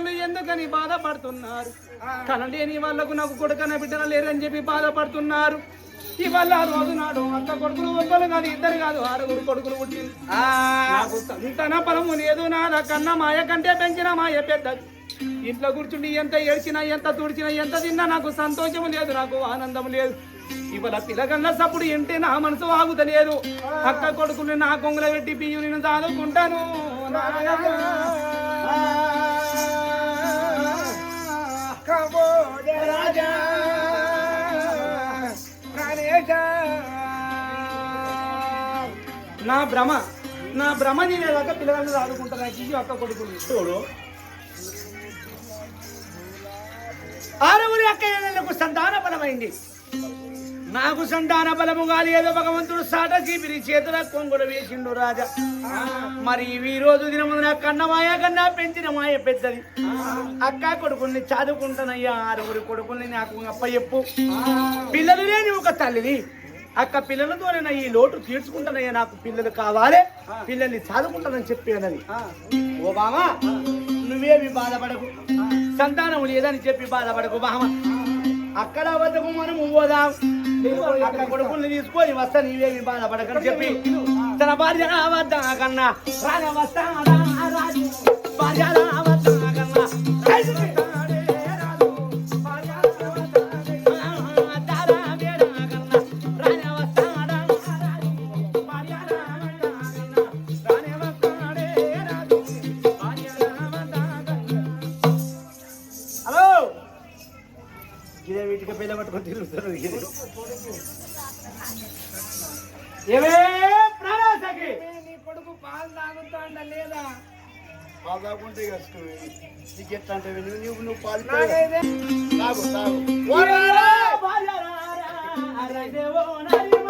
తల్లిదండ్రులు ఎందుకని బాధపడుతున్నారు? కనలేని వాళ్ళకు నాకు కొడుకన బిడ్డన లేరని చెప్పి బాధపడుతున్నారు. ఇవాళ రోజు నాడు అక్క కొడుకులు ఒక్కరు కాదు ఇద్దరు కాదు ఆరుగురు కొడుకులు పుట్టింది నాకు సంతాన ఫలము లేదు నా కన్న మాయ కంటే పెంచిన మాయ పెద్దది. ఇంట్లో కూర్చుండి ఎంత ఏడ్చినా ఎంత తుడిచినా ఎంత తిన్నా నాకు సంతోషం లేదు నాకు ఆనందం లేదు. ఇవాళ పిల్లగన్న సప్పుడు ఇంటే నా మనసు ఆగుతలేదు అక్క కొడుకుని నా కొంగుల పెట్టి బియ్యం నేను చదువుకుంటాను రాజా నా భ్రమ నా భ్రమ తినేదాకా పిల్లగాళ్ళు చదువుకుంటాను నాకు ఇవి అక్క కొడుకుని. చూడు. ఆరుగురి అక్క ఏళ్ళకు సంతాన బలమైంది నాకు సంతాన బలము కాలేదు భగవంతుడు సాట చీపిరి చేతుల కొంగుడు వేసిండు రాజా. మరి ఈ రోజు దినమున కన్న మాయ కన్నా పెంచిన మాయ పెద్దది. అక్క కొడుకుల్ని చదువుకుంటానయ్యా ఆరుగురి కొడుకుల్ని నాకు అప్ప చెప్పు. పిల్లలు లేని ఒక తల్లిని అక్క పిల్లలతోనే ఈ లోటు తీర్చుకుంటానయ్యా నాకు పిల్లలు కావాలి పిల్లల్ని చదువుకుంటానని చెప్పి అన్నది ఓ బామా నువ్వేమి బాధపడకు. సంతానం లేదని చెప్పి బాధపడకు బామ అక్కడ వద్దకు మనం పోదాం. అక్కడ కొడుకుల్ని తీసుకొని వస్తా నీవేమి బాధపడకని చెప్పి. తన భార్య వద్ద కన్నా? రాజ వస్తా రాజు భార్య వద్ద కన్నా? দেব না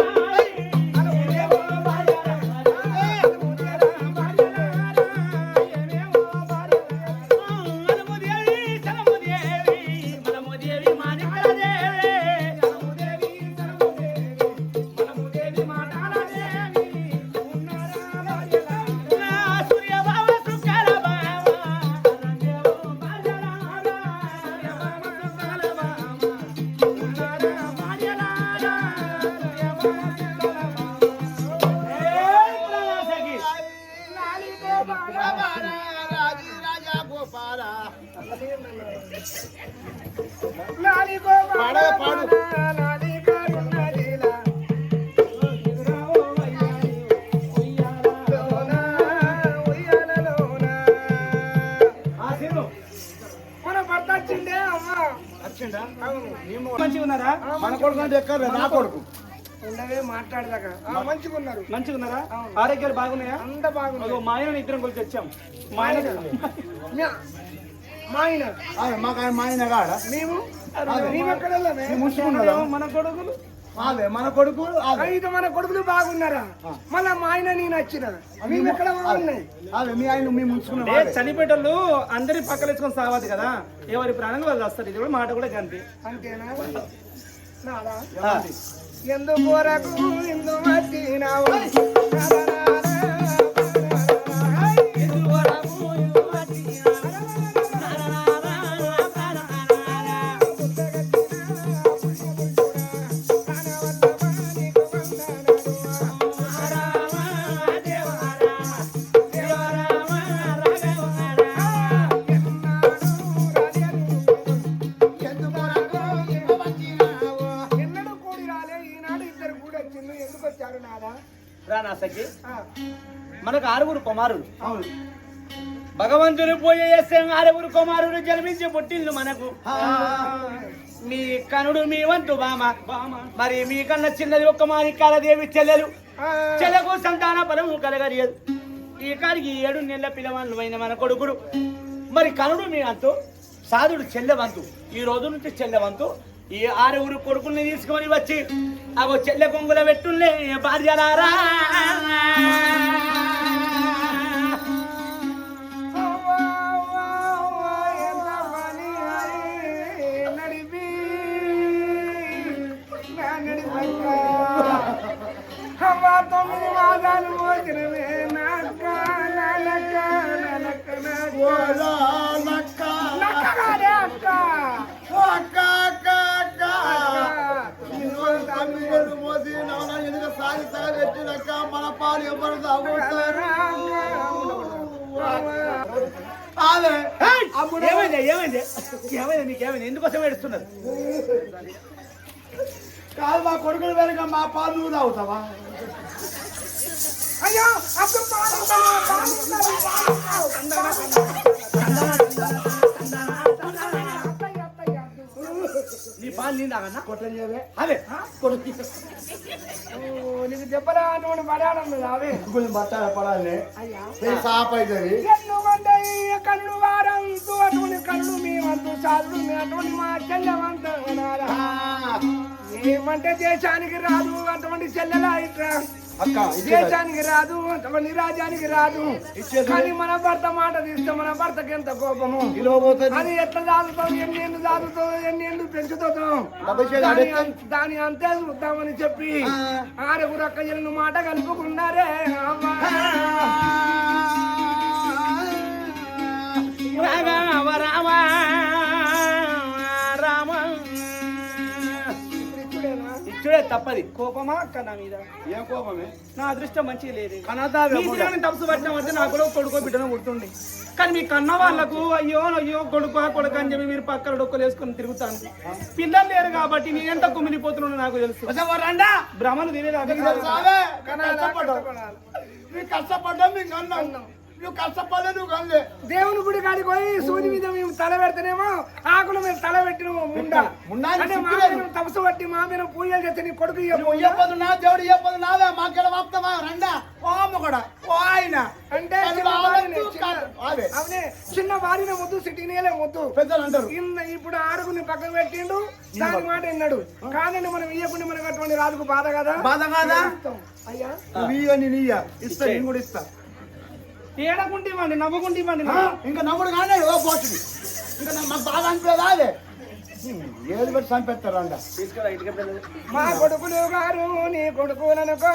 ఎక్కడ నా కొడుకు. ఉండవే మాట్లాడదాక. మంచిగా ఉన్నారు మంచిగా ఉన్నారా ఆరోగ్యాలు బాగున్నాయా? అంత బాగున్నారు మా ఆయన ఇద్దరం కలిసి వచ్చాం. మా ఆయన మా ఆయన ఆ, మాకు ఆయన మా ఆయన కాడా మేము మేము ఎక్కడ వెళ్ళామే? మేము ఉంచుకున్నారా? మన కొడుకులు? అదే మన కొడుకు అయితే మన కొడుకులు బాగున్నారా? మళ్ళా మా ఆయన నేను వచ్చిన మేము ఎక్కడ బాగున్నాయి? అదే మీ ఆయన మేము ఏ ఉంచుకున్నాం చనిపోయేటోళ్ళు అందరి పక్కలేసుకొని సావదు కదా. ఎవరి ప్రాణంగా వాళ్ళు వస్తారు ఇది కూడా మాట కూడా గంతే. అంతేనా? ఎందుకు వరకు ఇందు వచ్చినావు ఎన్నడూ అవును. భగవంతుని పోయే చేస్తే ఆరుగురు కుమారులు జన్మించి పుట్టింది మనకు. మీ కనుడు మీ వంతు బామ. మరి మీ కన్నా చిన్నది ఒక్క మాణిక్యాల దేవి చెల్లెలు. చెల్లకు సంతాన ఫలము కలగరియదు. ఈ కాడికి ఏడు నెలల పిల్లవాళ్ళు అయిన మన కొడుకుడు. మరి కనుడు మీ అంతు సాధుడు చెల్లెవంతు ఈ రోజు నుంచి చెల్లెవంతు ఈ ఆరుగురు కొడుకుల్ని తీసుకొని వచ్చి అగో చెల్లె కొంగుల పెట్టులే భార్యలారా? తొమ్మిది మన పాలు ఎవరు తాగుతారా. అదే. ఏమైంది ఏమైంది? ఏమైంది నీకు ఏమైంది? ఎందుకోసం ఏడుస్తున్నారు? కాదు మా కొడుకులు వెనక మా పాలు నువ్వు తాగుతావా? అయ్యో అప్పుడు నీ కొట్టని అదే కొడుకు నీకు దెబ్బలా అటువంటి పడాలి అవే కొంచెం బట్ట పడాలి. సాప్ అవుతుంది కళ్ళు వారంతు అటువంటి కళ్ళు మేమంతు చాలు అటువంటి మా చెల్లెవంత ఏమంటే దేశానికి రాదు అటువంటి చెల్లెలా ఇచ్చే దేశానికి రాదు రాజ్యానికి రాదు. కానీ మన భర్త మాట తీస్తే మన భర్తకి ఎంత కోపము అది ఎట్లా దాదుతావు ఎన్ని ఎన్ని ఎండు పెంచుతావు డబ్బై చేతి దాని అంతే చూద్దామని చెప్పి. ఆరుగురు అక్క మాట కలుపుకున్నారే అమ్మా. తప్పది. కోపమా? అక్క నా మీద. ఏం కోపమే? నా అదృష్టం మంచిగా లేదు. తప్పు పట్టినామంటే నాకు కూడా కొడుకో బిడ్డను పుడుతుంది. కానీ మీ కన్న వాళ్ళకు అయ్యో అయ్యో కొడుకు కొడుకు అని చెప్పి మీరు పక్కన డొక్కలు వేసుకొని తిరుగుతాను. పిల్లలు లేరు కాబట్టి నేను ఎంత కుమిలిపోతున్నానో నాకు తెలుసు. రండా. భ్రమలు తినేది కష్టపడ్డావు. మీకు అన్నాం. నువ్వు కష్టపడలే నువ్వు కనలే. దేవుని గుడి కాడికి పోయి సూది మీద మేము తల పెడితేనేమో ఆకుల మీద తల పెట్టినేమో ముండ. ముండా అంటే మా. మీద తపస్సు పట్టి మా మీద పూజలు చేస్తే నీ కొడుకు నా దేవుడు ఇయ్యప్పదు నావే మాకెడ వాపుతావా? రండా. ఓ కూడా ఓ ఆయన. అంటే అది చిన్న భార్యనే, వాళ్ళకు చిన్న- కాదు. అవునే చిన్న ముద్దు సిటీనేలే ముద్దు పెద్దలు అంటారు. ఇన్న ఇప్పుడు ఆరుగుని పక్కన పెట్టిండు. దాని మాట విన్నాడు. కానీ మనం ఇయ్యకుండా మనకు అటువంటి రాజుకు బాధ కదా? బాధ కాదా? ఇస్తాం. అయ్యా? నువ్వు ఇయ్య నేను ఇయ్య. ఇస్తా నేను కూడా ఇస్తా. ఏడకుంటేవండి నవ్వుకుంటేవండి ఆ, ఇంకా నమ్ముడు కానీ ఓ పోతుంది ఇంకా మాకు బాధ అనిపించదా అదే? ఏది పెట్టి చంపేస్తారు. మా కొడుకులు గారు నీ కొడుకులనుకో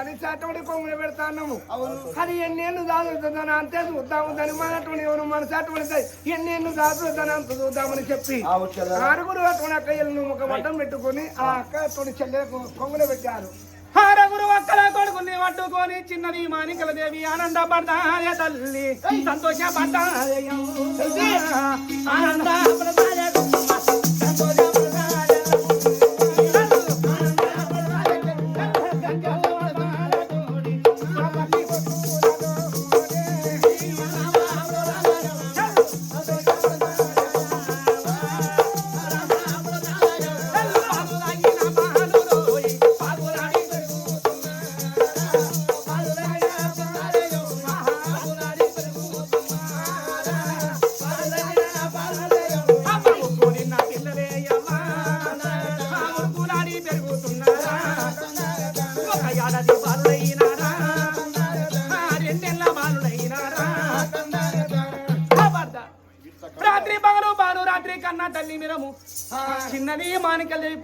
లేక దాని చాటోడి కొంగులు పెడతాము అది ఎన్నేళ్ళు దాదుతుందని అంతే చూద్దాము. దాని మనటువంటి ఎవరు మన చాటువంటి ఎన్నేళ్ళు దాదుతుందని అంత చూద్దామని చెప్పి ఆరుగురు అటువంటి అక్క ఎల్లు ఒక మటం పెట్టుకొని ఆ అక్క తోటి చెల్లెకు కొంగులు పెట్టారు. ఆరుగురు ఒక్కల కొడుకుని పట్టుకొని చిన్నది మానికల దేవి ఆనంద పడతాయ తల్లి సంతోష పడతాయ ఆనంద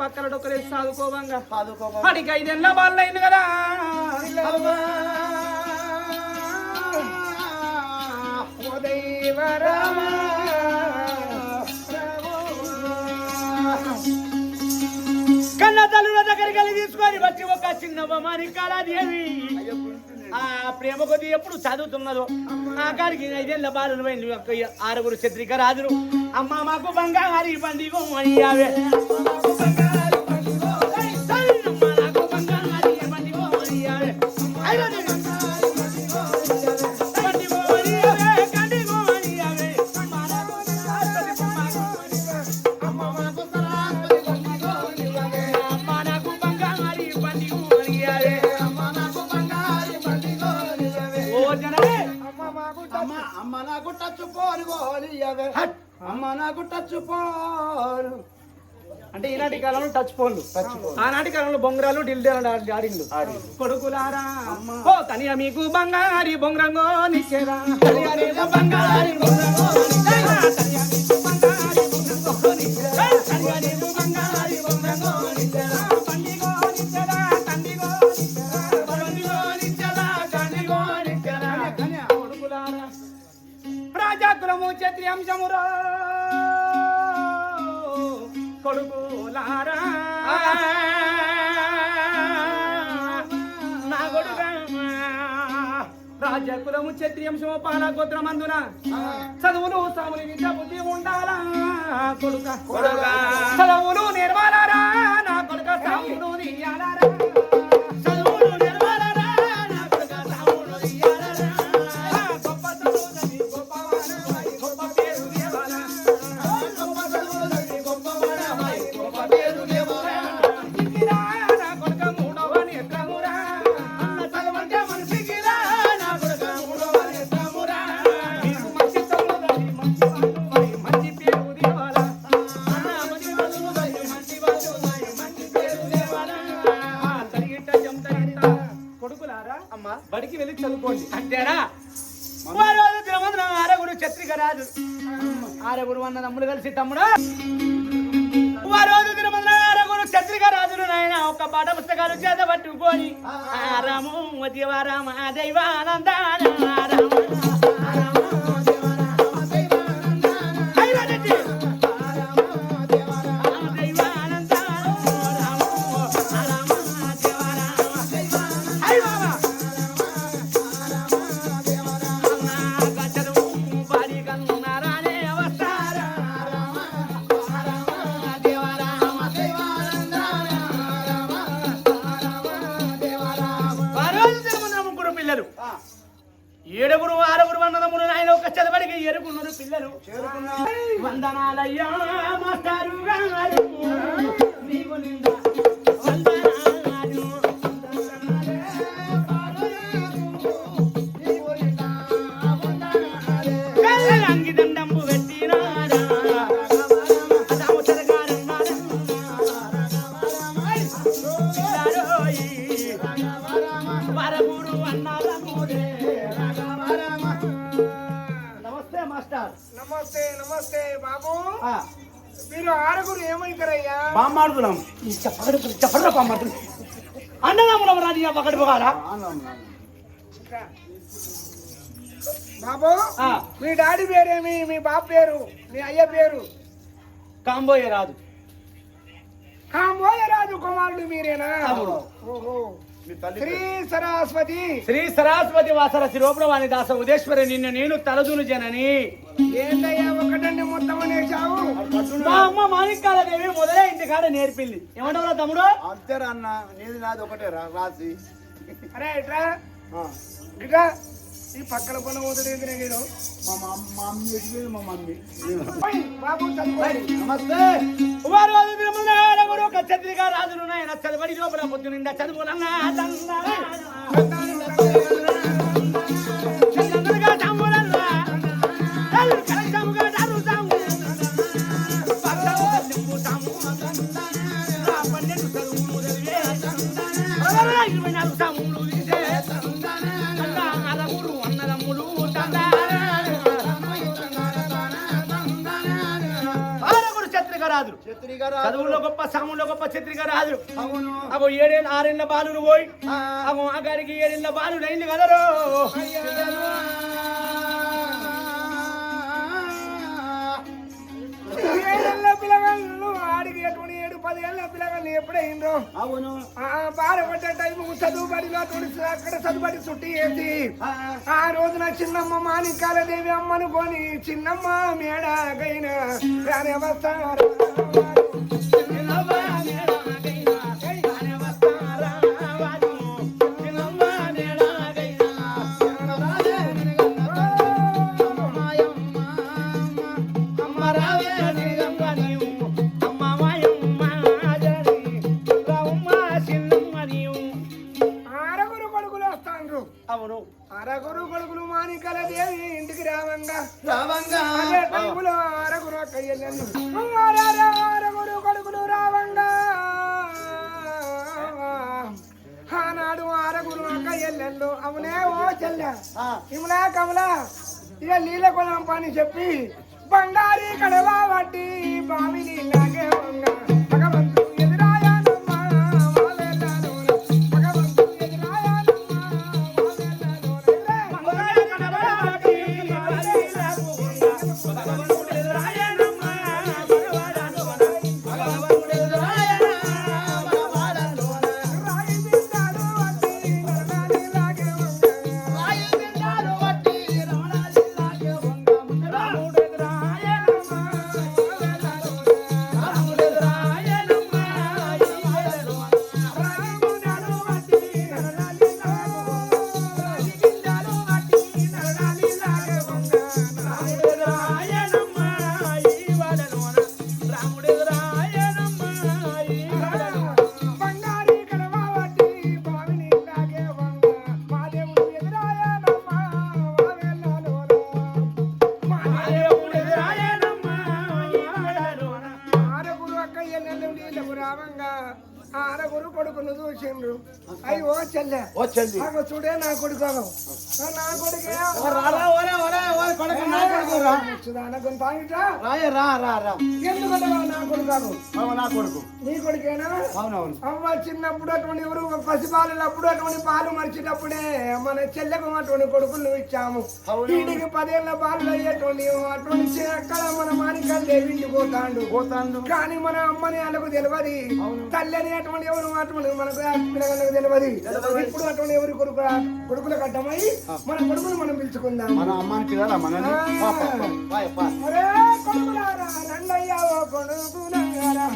పక్కన డొక్కలే సాదుకోవంగా. వాడికి ఐదేళ్ళ అయింది కదా. ఓ దైవ రామ. కన్న తల్లుల దగ్గరికి వెళ్ళి తీసుకొని వచ్చి ఒక చిన్న బొమ్మని కళాదేవి ఆ ప్రేమ కొద్ది ఎప్పుడు చదువుతున్నదో. ఆ కాడికి ఐదేళ్ళ బాలులు పోయింది ఆరుగురు చిత్రిక రాజులు అమ్మ మాకు బంగారు పండిగో అయ్యావే అమ్మ పోరు గోలియవే. అమ్మ నాకు టచ్ పోరు. అంటే ఈనాటి కాలంలో టచ్ ఫోన్లు ఆనాటి కాలంలో బొంగరాలు డిల్డీలు ఆడిండు కొడుకులారా ఓ తనియ మీకు బంగారి బొంగరంగో నిచ్చేరా బంగారి బొంగరంగో నిచ్చేరా. క్షత్రి అంశమురా. కొడుకులారా నా కొడుక రాజకులము క్షత్రియంశము పాలగోత్రమందున చదువులు సాములు విద్య బుద్ధి ఉండాలా? కొడుక కొడుకా. చదువులు నిర్మాలారా నా కొడుక సాములు తీయాలారా వెళ్ళి చదువుకోండి అంతేనా తిరుమందున ఆరుగురు ఛత్రిక రాజు. ఆరుగురు అన్న తమ్ముడు కలిసి తమ్ముడు? వారోజు తిరుమందున ఆరుగురు ఛత్రిక రాజులు నాయన. ఒక పాట పుస్తకాలు చేత పట్టుకొని ఆరాము దేవారామ దైవానంద నమస్తే నమస్తే బాబు. మీరు ఆరుగురు ఏమైతారయ్యా బామ్మాడుతున్నాం చెప్పడు చెప్పడు బామ్మాడుతున్నాం అన్నదమ్ములం రాజు ఒకటి పోగారా బాబు మీ డాడీ పేరేమి? మీ బాబు పేరు? మీ అయ్య పేరు? కాంబోయే రాదు కాంబోయ రాజు కుమారుడు మీరేనా. ఓహో. శ్రీ సరస్వతి. శ్రీ సరస్వతి వాసర శిరోప్రవాణి దాస ఉదేశ్వరి నిన్ను నేను తలదును జనని. ఏంటయ్యా ఒకటండి మొత్తం అనేసావు మా అమ్మ మాణిక్యాల దేవి మొదలే ఇంటికాడ నేర్పింది. ఏమంటావురా తమ్ముడు? అంతేరా అన్న నీది నాది ఒకటే రా రాసి. అరే ఇట్రా. ఇట్రా. ఈ పక్కన పని పోతుంది ఏంటి నేను మా మా మమ్మీ ఎటు మా మమ్మీ. నమస్తే. చంద్రిక రాజులు నాయన చదువుడి లోపల పొద్దు నిండా చదువులన్నా చదువులో గొప్ప సాములో గొప్ప చత్రిక రాజు. అవును. అగో ఏడేళ్ళ ఆరేళ్ళ బాలుడు పోయి అగో ఆ గారికి ఏడేళ్ళ బాలుడు అయింది కదరో ఏడేళ్ళ పిల్లగాళ్ళు ఆడికి ఎటువంటి ఏడు పదేళ్ళ పిల్లగాళ్ళు ఎప్పుడైందో? అవును. ఆ బాధపడ్డ టైం చదువు బడిలో తుడిసి అక్కడ చదువుబడి చుట్టి వేసి ఆ, రోజున చిన్నమ్మ మాణిక్యాల దేవి అమ్మనుకొని చిన్నమ్మ మేడగైన రాని ఆరుగురు కొడుకులు వస్తాండ్రు. అవును. అరగురు కొడుకులు మానికల దేవి ఇంటికి రావంగా. రావంగా. అదే టైములో అరగురు అక్కయ్యలను. అరగురు కొడుకులు రావంగా. ఆనాడు ఆరగురు అక్కయ్యలు అవునే ఓ చెల్ల. ఇమలా కమలా ఇక నీళ్ళ కొలం పని చెప్పి బంగారీ కడవా వడ్డీ బావి నీళ్ళగే వంగ. అక్కయ్య నెల్లు నీళ్ళకు రావంగా ఆరుగురు కొడుకును చూసిండ్రు. అయ్యో చెల్లె. ఓ చెల్లి. నాకు చూడే నా కొడుకు నా కొడుకే. ఓ రారా, ఓరే, ఓరే, ఓరే, కొడుకు, నా కొడుకు రా. దానకొని తాగిటా రాయే, రా రా రా. ఎందుకంటే నా కొడుకు అవ నా కొడుకు. నీ కొడుకేనా? అవునవును. అమ్మ చిన్నప్పుడు అటువంటి ఎవరు పసిపాలప్పుడు అటువంటి పాలు మరిచేటప్పుడే మన చెల్లెకు అటువంటి కొడుకులు ఇచ్చాము. వీడికి పదేళ్ళ పాలు అయ్యేటువంటి అటువంటి అక్కడ మన మానికల్ దేవింటి పోతాండు. పోతాండు. కానీ మన అమ్మని వాళ్ళకు తెలియదు తల్లి అని అటువంటి ఎవరు అటువంటి మనకు పిల్లలకు తెలియదు. ఇప్పుడు అటువంటి ఎవరి కొడుకు కొడుకుల కట్టమై మన కొడుకులు మనం పిలుచుకుందాం. మన అమ్మాని పిల్లల మనని పా, పా, పా, పాయ, పా. ఒరే కొడుకులారా రండయ్యా ఓ కొడుకులారా.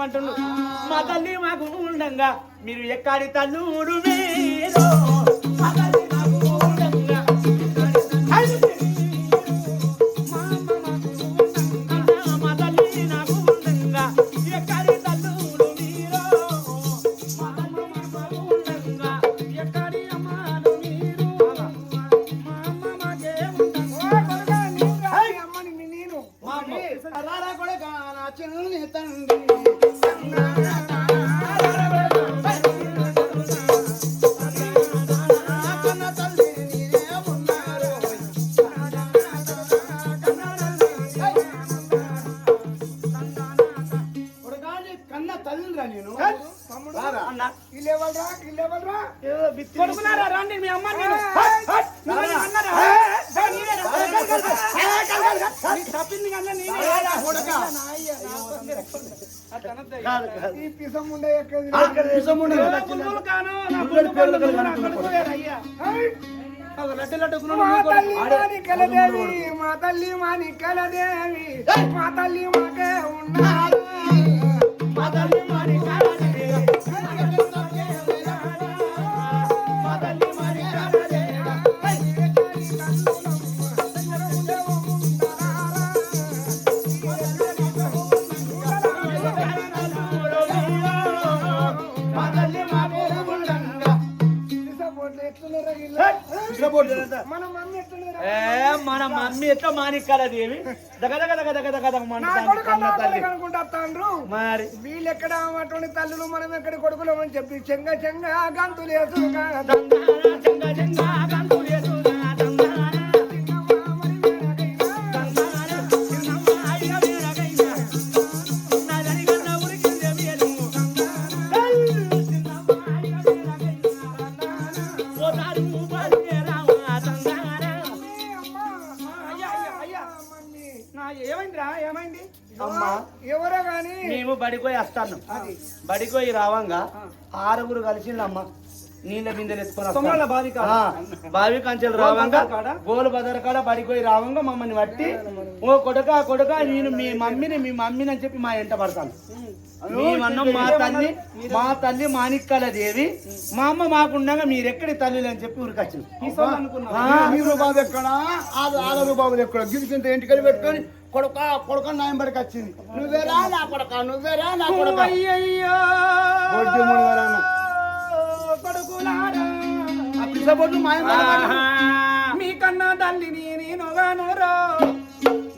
కొడుకులు అంటున్నాడు మా తల్లి మాకు ఉండంగా మీరు ఎక్కడి తల్లూరు మీరు మా. తల్లి మా తల్లి మాణికల దేవి మా తల్లి మాకే ఉన్నది. తల్లి. కొడుకు అనుకుంటా తాండ్రు. మరి. వీళ్ళు ఎక్కడ అటువంటి తల్లులు? మనం ఎక్కడ కొడుకులు? అని చెప్పి చెంగ చెంగ గంతులు బడిపోయి రావంగా? ఆరుగురు కలిసిందమ్మ నీళ్ళ బిందెలు ఎత్తుకొని. బావి కంచెలు రావంగా? గోలు బజార్ కాడ పడిపోయి రావంగా మమ్మల్ని బట్టి ఓ కొడక కొడక నేను మీ మమ్మీని మీ మమ్మీని అని చెప్పి మా ఎంట పడతాను. మేమన్నాం మా తల్లి మా తల్లి మాణిక్కాల దేవి. మా అమ్మ మాకుండగా మీరెక్కడి తల్లి అని చెప్పి ఊరికొచ్చింది ఎక్కడ? ఆదరు బాబులు ఎక్కడ? గిరికింత ఇంటికి పెట్టుకొని కొడుక కొడుక నాయంబడికి వచ్చింది. నువ్వేరా నా కొడక నువ్వేరా నా కొడక. అయ్యయ్యో. మాయంబడి ఆహా. మీ కన్నా తల్లిని నేనుగానురో. నా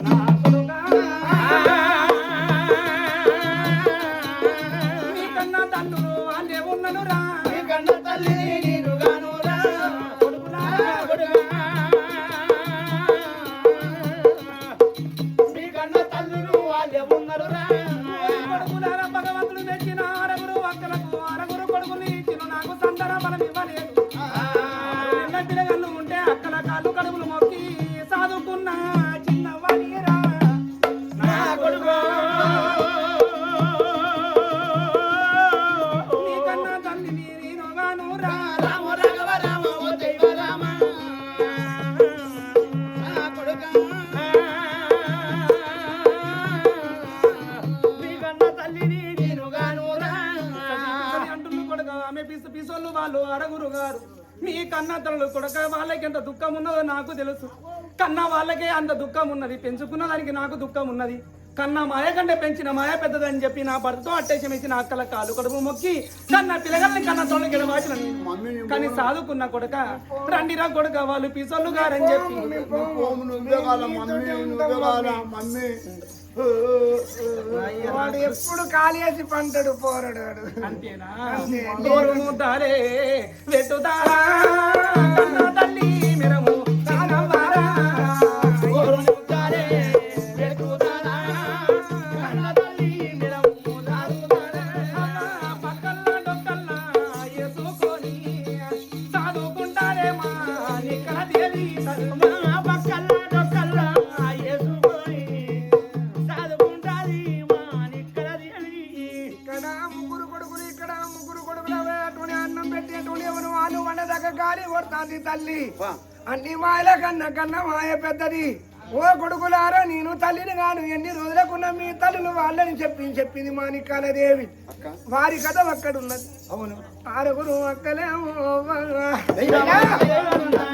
వాళ్ళకి ఎంత దుఃఖం ఉన్నదో నాకు తెలుసు. కన్న వాళ్ళకే అంత దుఃఖం ఉన్నది. పెంచుకున్న దానికి నాకు దుఃఖం ఉన్నది. కన్న మాయ కంటే పెంచిన మాయ పెద్దదని చెప్పి నా భర్తతో అట్టేసం ఇచ్చి నా అక్కల కాలు కడుపు మొక్కి కన్న పిల్లగాల్ని కన్న వాచిన నేను. కానీ సాదుకున్న కొడుక రండిరా కొడుక వాళ్ళు పిసోళ్ళు గారని చెప్పి. వాడు ఎప్పుడు కాలేసి పంటడు పోరడు వాడు. అంతేనా? కన్న తల్లి గాలి కొడుతుంది తల్లి. అన్ని మాయల కన్న కన్న మాయ పెద్దది. ఓ కొడుకులారా నేను తల్లిని గాను. ఎన్ని రోజులకున్న మీ తల్లులు వాళ్ళని చెప్పి చెప్పింది మాణిక్యాల దేవి వారి కథ అక్కడున్నది అవును. ఆరుగురు అక్కలేమో. దేవరున్నా.